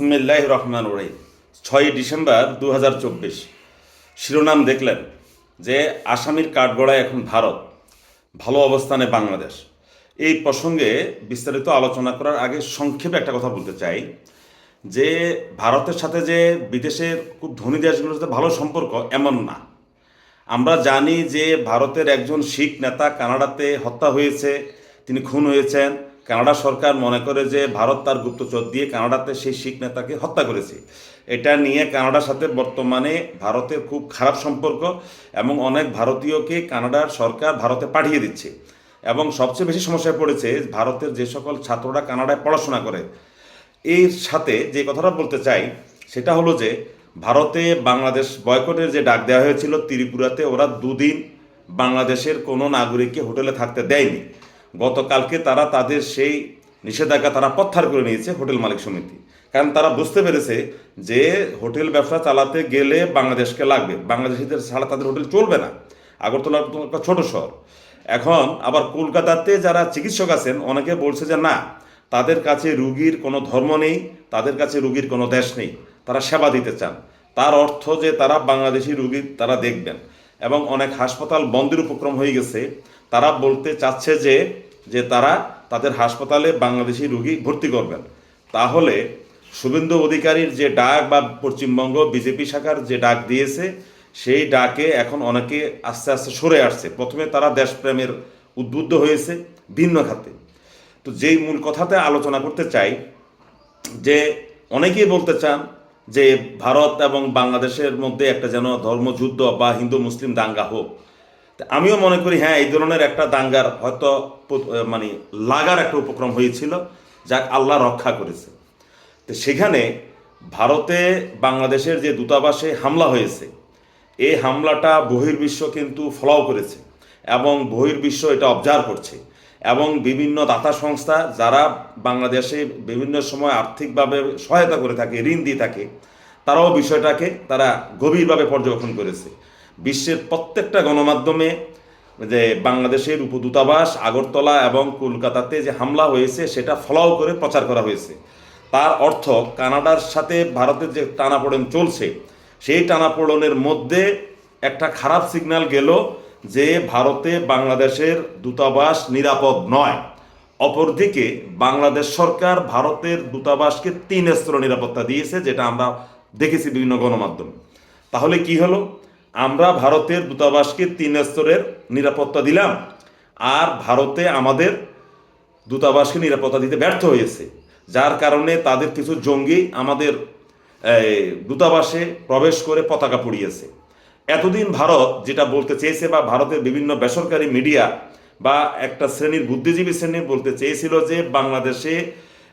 বিসমিল্লাহ রহমান রহিম ছয়ই ডিসেম্বর দু হাজার চব্বিশ। শিরোনাম দেখলেন যে আসামির কাঠগড়ায় এখন ভারত, ভালো অবস্থানে বাংলাদেশ। এই প্রসঙ্গে বিস্তারিত আলোচনা করার আগে সংক্ষেপে একটা কথা বলতে চাই, যে ভারতের সাথে যে বিদেশের খুব ধনী দেশগুলোর সাথে ভালো সম্পর্ক এমন না। আমরা জানি যে ভারতের একজন শিখ নেতা কানাডাতে হত্যা হয়েছে, তিনি খুন হয়েছেন। কানাডা সরকার মনে করে যে ভারত তার গুপ্তচর দিয়ে কানাডাতে সেই শিখ নেতাকে হত্যা করেছে। এটা নিয়ে কানাডার সাথে বর্তমানে ভারতের খুব খারাপ সম্পর্ক এবং অনেক ভারতীয়কে কানাডার সরকার ভারতে পাঠিয়ে দিচ্ছে। এবং সবচেয়ে বেশি সমস্যায় পড়েছে ভারতের যে সকল ছাত্ররা কানাডায় পড়াশোনা করে। এর সাথে যে কথাটা বলতে চাই, সেটা হলো যে ভারতে বাংলাদেশ বয়কটের যে ডাক দেওয়া হয়েছিল ত্রিপুরাতে, ওরা দুদিন বাংলাদেশের কোনো নাগরিককে হোটেলে থাকতে দেয়নি। গতকালকে তারা তাদের সেই নিষেধাজ্ঞা তারা প্রত্যাহার করে নিয়েছে হোটেল মালিক সমিতি। কারণ তারা বুঝতে পেরেছে যে হোটেল ব্যবসা চালাতে গেলে বাংলাদেশকে লাগবে। বাংলাদেশিদের ছাড়া তাদের হোটেল চলবে না। আগরতলা একটা ছোট শহর। এখন আবার কলকাতাতে যারা চিকিৎসক আছেন, অনেকে বলছে যে না, তাদের কাছে রুগীর কোনো ধর্ম নেই, তাদের কাছে রুগীর কোনো দেশ নেই। তারা সেবা দিতে চান। তার অর্থ যে তারা বাংলাদেশি রুগী তারা দেখবেন। এবং অনেক হাসপাতাল বন্ধের উপক্রম হয়ে গেছে। তারা বলতে চাচ্ছে যে তারা তাদের হাসপাতালে বাংলাদেশি রুগী ভর্তি করবেন। তাহলে শুভেন্দু অধিকারীর যে ডাক বা পশ্চিমবঙ্গ বিজেপি শাখার যে ডাক দিয়েছে, সেই ডাকে এখন অনেকে আস্তে আস্তে সরে আসছে। প্রথমে তারা দেশপ্রেমের উদ্বুদ্ধ হয়েছে ভিন্ন খাতে। তো যেই মূল কথাতে আলোচনা করতে চাই, যে অনেকেই বলতে চান যে ভারত এবং বাংলাদেশের মধ্যে একটা যেন ধর্মযুদ্ধ বা হিন্দু মুসলিম দাঙ্গা হোক। আমিও মনে করি হ্যাঁ এই ধরনের একটা দাঙ্গার হয়তো মানে লাগার একটা উপক্রম হয়েছিল, যাক, আল্লাহ রক্ষা করেছে। তো সেখানে ভারতে বাংলাদেশের যে দূতাবাসে হামলা হয়েছে, এই হামলাটা বহির্বিশ্ব কিন্তু ফলাও করেছে এবং বহির্বিশ্ব এটা অবজার্ভ করছে এবং বিভিন্ন দাতা সংস্থা যারা বাংলাদেশে বিভিন্ন সময় আর্থিকভাবে সহায়তা করে থাকে, ঋণ দিয়ে থাকে, তারাও বিষয়টাকে তারা গভীরভাবে পর্যবেক্ষণ করেছে। বিশ্বের প্রত্যেকটা গণমাধ্যমে যে বাংলাদেশের উপদূতাবাস, আগরতলা এবং কলকাতাতে যে হামলা হয়েছে, সেটা ফলাও করে প্রচার করা হয়েছে। তার অর্থ কানাডার সাথে ভারতের যে টানাপোড়েন চলছে, সেই টানাপোড়েনের মধ্যে একটা খারাপ সিগন্যাল গেল যে ভারতে বাংলাদেশের দূতাবাস নিরাপদ নয়। অপরদিকে বাংলাদেশ সরকার ভারতের দূতাবাসকে তিন স্তর নিরাপত্তা দিয়েছে, যেটা আমরা দেখেছি বিভিন্ন গণমাধ্যমে। তাহলে কি হলো? আমরা ভারতের দূতাবাসকে তিন স্তরের নিরাপত্তা দিলাম, আর ভারতে আমাদের দূতাবাসকে নিরাপত্তা দিতে ব্যর্থ হয়েছে, যার কারণে তাদের কিছু জঙ্গি আমাদের দূতাবাসে প্রবেশ করে পতাকা পুড়িয়েছে। এতদিন ভারত যেটা বলতে চেয়েছে বা ভারতের বিভিন্ন বেসরকারি মিডিয়া বা একটা শ্রেণির বুদ্ধিজীবী শ্রেণি বলতে চেয়েছিল যে বাংলাদেশে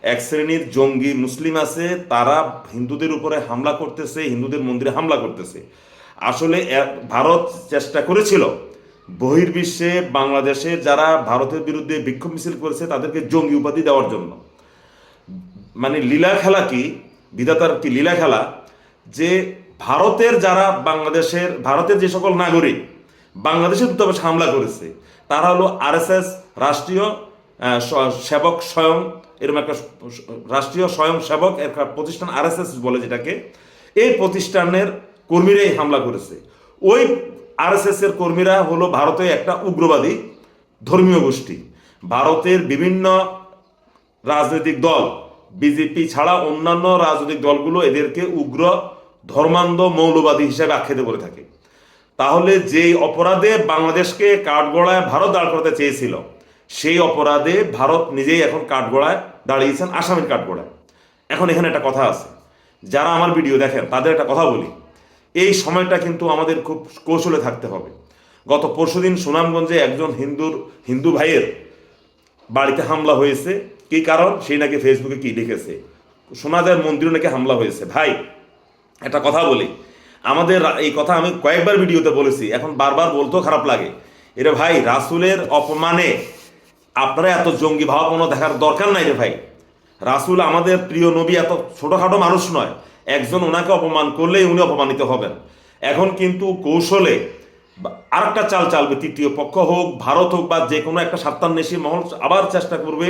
এক শ্রেণির জঙ্গি মুসলিম আছে, তারা হিন্দুদের উপরে হামলা করতেছে, হিন্দুদের মন্দিরে হামলা করতেছে। আসলে ভারত চেষ্টা করেছিল বহির্বিশ্বে বাংলাদেশের যারা ভারতের বিরুদ্ধে বিক্ষোভ মিছিল করেছে তাদেরকে জঙ্গি উপাধি দেওয়ার জন্য। মানে লীলা খেলা কি? বিধাতার কি লীলা খেলা? যে ভারতের যারা বাংলাদেশের, ভারতের যে সকল নাগরিক বাংলাদেশের দূতাবাস হামলা করেছে, তারা হলো আরএসএস রাষ্ট্রীয় সেবক স্বয়ং, এরকম একটা রাষ্ট্রীয় স্বয়ং সেবক একটা প্রতিষ্ঠান আরএসএস বলে যেটাকে। এই প্রতিষ্ঠানের কর্মীরাই হামলা করেছে। ওই আরএসএস কর্মীরা হলো ভারতে একটা উগ্রবাদী ধর্মীয় গোষ্ঠী। ভারতের বিভিন্ন রাজনৈতিক দল, বিজেপি ছাড়া অন্যান্য রাজনৈতিক দলগুলো এদেরকে উগ্র ধর্মান্ধ মৌলবাদী হিসেবে আখ্যায়িত করে থাকে। তাহলে যেই অপরাধে বাংলাদেশকে কাঠগড়ায় ভারত দাঁড় করাতে চেয়েছিল, সেই অপরাধে ভারত নিজেই এখন কাঠগড়ায় দাঁড়িয়েছেন আসামের কাঠগড়ায়। এখন এখানে একটা কথা আছে। যারা আমার ভিডিও দেখেন, তাদের একটা কথা বলি। এই সময়টা কিন্তু আমাদের খুব কৌশলে থাকতে হবে। গত পরশুদিন সুনামগঞ্জে একজন হিন্দুর, হিন্দু ভাইয়ের বাড়িতে হামলা হয়েছে। কি কারণ? সেই নাকি ফেসবুকে কি লিখেছে? শোনা যায় মন্দিরে নাকি হামলা হয়েছে। ভাই, একটা কথা বলি। আমাদের এই কথা আমি কয়েকবার ভিডিওতে বলেছি। এখন বারবার বলতেও খারাপ লাগে। এরে ভাই, রাসুলের অপমানে আপনারা এত জঙ্গি ভাবাপনা দেখার দরকার নাই রে ভাই। রাসুল আমাদের প্রিয় নবী এত ছোটোখাটো মানুষ নয়। একজন ওনাকে অপমান করলেই উনি অপমানিত হবেন। এখন কিন্তু কৌশলে আর একটা চাল চালবে, তৃতীয় পক্ষ হোক, ভারত হোক বা যে কোনো একটা স্বার্থান্বেষী মহল আবার চেষ্টা করবে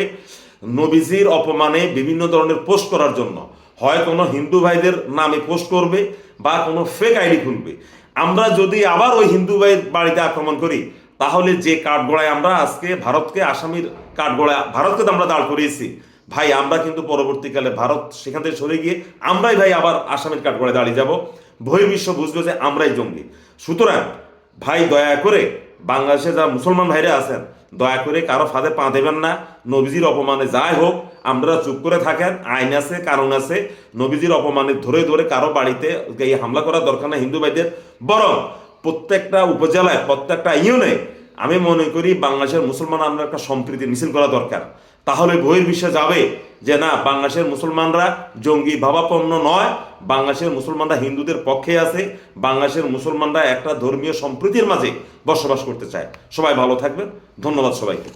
নবীজির অপমানে বিভিন্ন ধরনের পোস্ট করার জন্য। হয় কোনো হিন্দু ভাইদের নামে পোস্ট করবে বা কোনো ফেক আইডি খুলবে। আমরা যদি আবার ওই হিন্দু ভাইয়ের বাড়িতে আক্রমণ করি, তাহলে যে কাঠগোড়ায় আমরা আজকে ভারতকে, আসামির কাঠগোড়ায় ভারতকে তো আমরা দাঁড় করিয়েছি। ভাই, আমরা কিন্তু পরবর্তীকালে ভারত সেখান থেকে সরে গিয়ে আমরাই ভাই আবার আসামির কাঠগড়ায় দাঁড়িয়ে যাব। বহির্বিশ্ব বুঝবে যে আমরাই জঙ্গি। সুতরাং ভাই, দয়া করে বাংলাদেশে যারা মুসলমান ভাইরা আছেন, দয়া করে কারও ফাঁদে পা দেবেন না। নবীজির অপমানে যাই হোক আমরা চুপ করে থাকেন, আইন আছে কারণ আছে। নবীজির অপমানে ধরে ধরে কারও বাড়িতে এই হামলা করার দরকার না হিন্দু ভাইদের। বরং প্রত্যেকটা উপজেলায়, প্রত্যেকটা ইউনে আমি মনে করি বাংলাদেশের মুসলমান আমরা একটা সম্প্রীতি মিছিল করা দরকার। তাহলে বহির্বিশ্বে যাবে যে না, বাংলাদেশের মুসলমানরা জঙ্গি ভাবাপন্ন নয়, বাংলাদেশের মুসলমানরা হিন্দুদের পক্ষে আছে, বাংলাদেশের মুসলমানরা একটা ধর্মীয় সম্প্রীতির মাঝে বসবাস করতে চায়। সবাই ভালো থাকবেন। ধন্যবাদ সবাইকে।